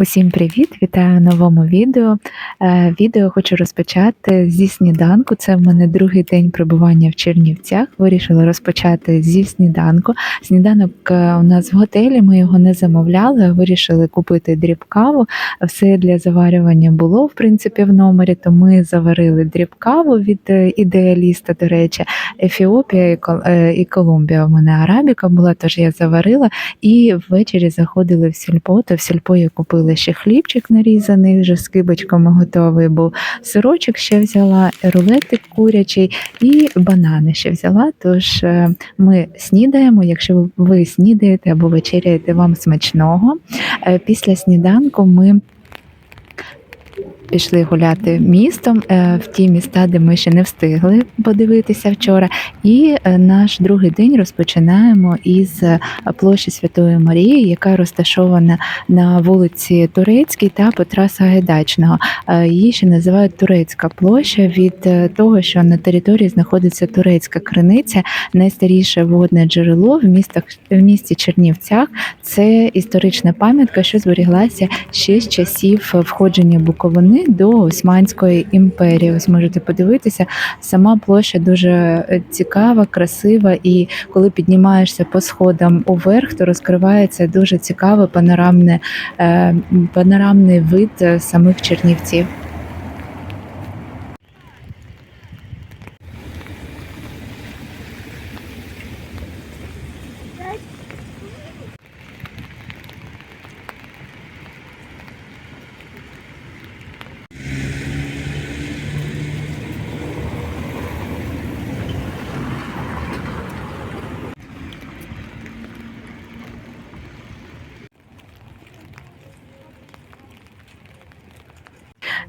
Усім привіт! Вітаю новому відео. Е, Відео хочу розпочати зі сніданку. Це в мене другий день перебування в Чернівцях. Вирішила розпочати зі сніданку. Сніданок е, у нас в готелі. Ми його не замовляли. Вирішили купити дріб каву. Все для заварювання було в принципі в номері. То ми заварили дріб каву від е, ідеаліста. До речі, Ефіопія і Колумбія. У мене арабіка була, тож я заварила. І ввечері заходили в сільпо, то в сільпо я купила ще хлібчик нарізаний, вже з кибочками готовий був. Сирочок ще взяла, рулетик курячий і банани ще взяла. Тож е, ми снідаємо. Якщо ви снідаєте або вечеряєте, вам смачного. Е, Після сніданку ми. Пішли гуляти містом е, в ті міста, де ми ще не встигли подивитися вчора. І е, наш другий день розпочинаємо із е, площі Святої Марії, яка розташована на вулиці Турецькій та Петра Сагайдачного. Її ще називають Турецька площа від того, що на території знаходиться турецька криниця, найстаріше водне джерело в містах в місті Чернівцях. Це історична пам'ятка, що зберіглася ще з часів входження Буковини до Османської імперії. Ось можете подивитися, сама площа дуже е, цікава, красива, і коли піднімаєшся по сходам уверх, то розкривається дуже цікавий панорамне, е, панорамний вид е, самих Чернівців.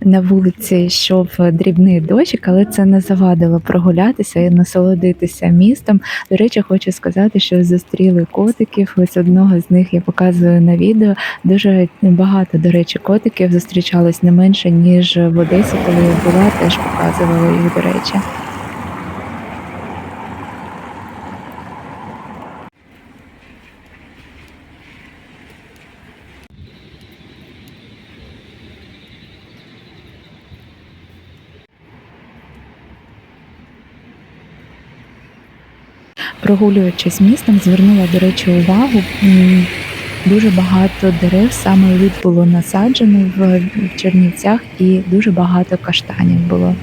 На вулиці йшов дрібний дощик, але це не завадило прогулятися і насолодитися містом. До речі, хочу сказати, що зустріли котиків. Ось одного з них я показую на відео. Дуже багато, до речі, котиків зустрічалось не менше ніж в Одесі, коли я була, теж показувала їх, до речі. Прогулюючись містом, звернула, до речі, увагу. Дуже багато дерев саме лід було насаджено в Чернівцях, і дуже багато каштанів було.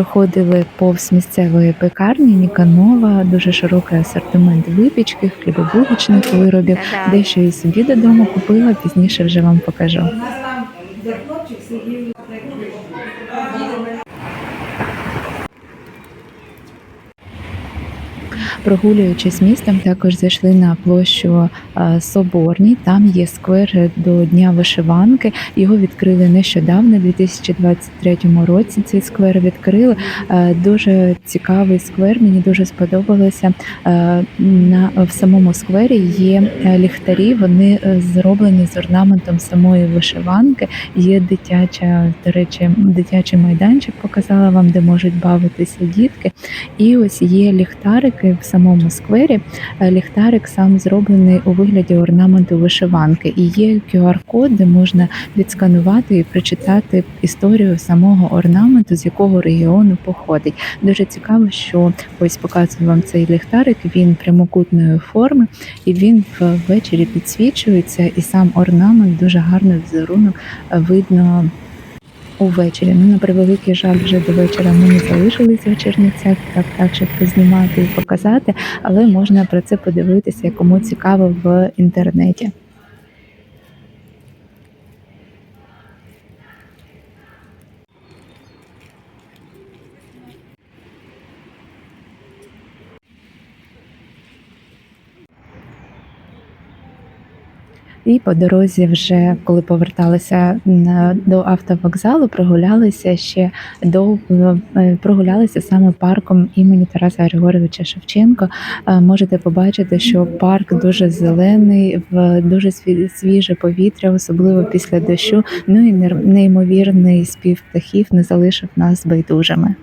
Проходили повз місцевої пекарні Ніканова, дуже широкий асортимент випічки, хлібобулочних виробів. Дещо і собі додому купила, пізніше вже вам покажу. У нас там де хлопчик сидів Прогулюючись містом, також зайшли на площу е, Соборній. Там є сквер до Дня вишиванки. Його відкрили нещодавно, у 2023 році. Цей сквер відкрили. Е, Дуже цікавий сквер. Мені дуже сподобалося. Е, На в самому сквері є ліхтарі. Вони зроблені з орнаментом самої вишиванки. Є дитяча, до речі, дитячий майданчик. Показала вам, де можуть бавитися дітки. І ось є ліхтарики в самому сквері. Е, Ліхтарик сам зроблений у вигляді орнаменту вишиванки. І є QR-код, де можна відсканувати і прочитати історію самого орнаменту, з якого регіону походить. Дуже цікаво, що ось показую вам цей ліхтарик. Він прямокутної форми, і він ввечері підсвічується, і сам орнамент дуже гарний візерунок е, видно увечері. Ну, на превеликий жаль, вже до вечора ми не залишились в Чернівцях, так, так, щоб познімати і показати, але можна про це подивитися, кому цікаво в інтернеті. І по дорозі, вже коли поверталися до автовокзалу, прогулялися ще до е, прогулялися саме парком імені Тараса Григоровича Шевченко. Е, Можете побачити, що парк дуже зелений, в дуже свіже повітря, особливо після дощу. Ну і неймовірний спів птахів не залишив нас байдужими.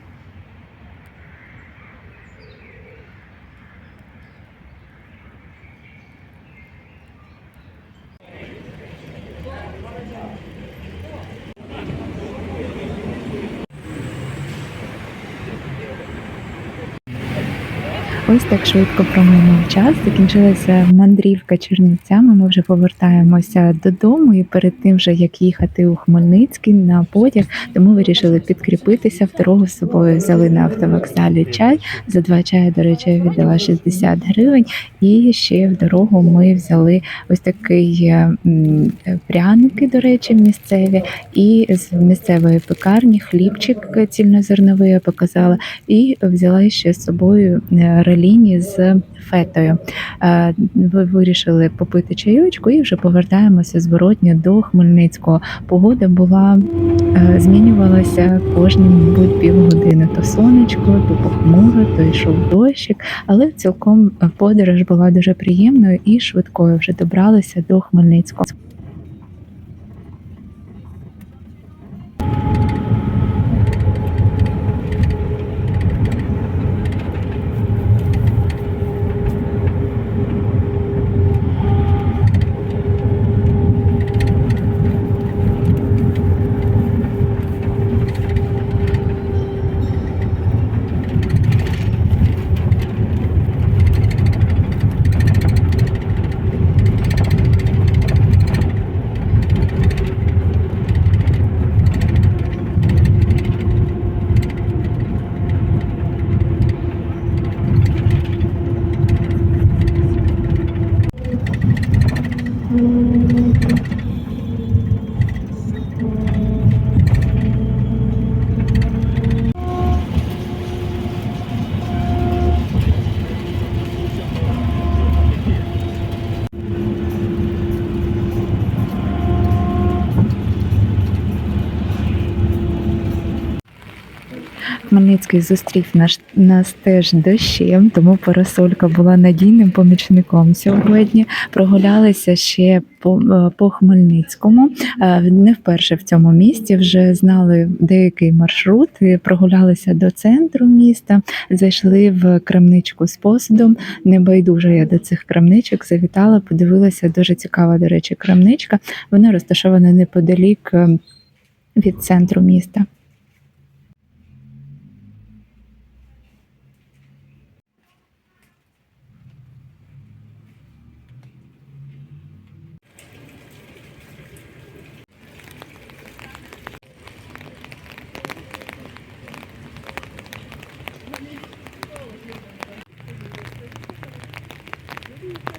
Ось так швидко проминув час. Закінчилася мандрівка Чернівцями. Ми вже повертаємося додому, і перед тим, вже як їхати у Хмельницький на потяг, тому вирішили підкріпитися. В дорогу з собою взяли на автовокзалі чай. За два чаї, до речі, я віддала 60 гривень. І ще в дорогу ми взяли ось такий е, пряники, до речі, місцеві, і з місцевої пекарні хлібчик цільнозерновий я показала і взяла ще з собою е, реліні з фетою. Е, Ви вирішили попити чайочку і вже повертаємося зворотня до Хмельницького. Погода була е, змінювалася кожні, мабуть, півгодини. То сонечко, то похмуро, то йшов дощик, але цілком подорож була дуже приємною і швидкою. Вже добралися до Хмельницького. Хмельницький зустрів наш нас теж дощем, тому парасолька була надійним помічником сьогодні. Прогулялися ще по, е, по Хмельницькому. Е, Не вперше в цьому місті вже знали деякий маршрут. Прогулялися до центру міста, зайшли в крамничку з посудом. Небайдуже я до цих крамничок завітала, подивилася. Дуже цікава, до речі, крамничка. Вона розташована неподалік е, від центру міста. Thank you.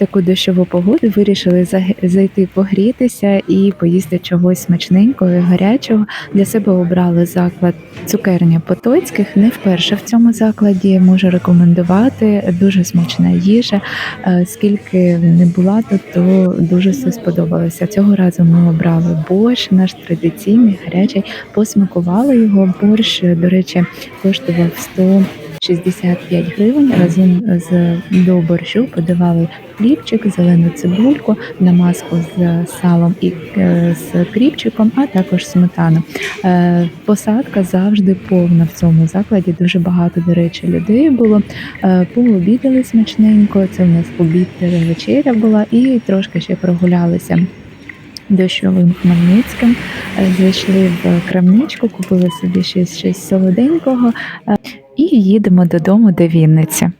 Таку дощову погоду вирішили зайти погрітися і поїсти чогось смачненького і гарячого. Для себе обрали заклад цукерня Потоцьких. Не вперше в цьому закладі можу рекомендувати. Дуже смачна їжа. Е, Скільки не була тут, то дуже все сподобалося. Цього разу ми обрали борщ, наш традиційний гарячий. Посмакували його. Борщ, до речі, коштував 100 65 гривень. Разом з до борщу подавали хлібчик, зелену цибульку, намазку з салом і е, з кріпчиком, а також сметану. Е, Посадка завжди повна в цьому закладі. Дуже багато, до речі, людей було. Е, Пообідали смачненько. Це в нас обід вечеря була, і трошки ще прогулялися. Дощовим Хмельницьким зайшли в крамничку, купили собі щось, щось солоденького і їдемо додому до Вінниці.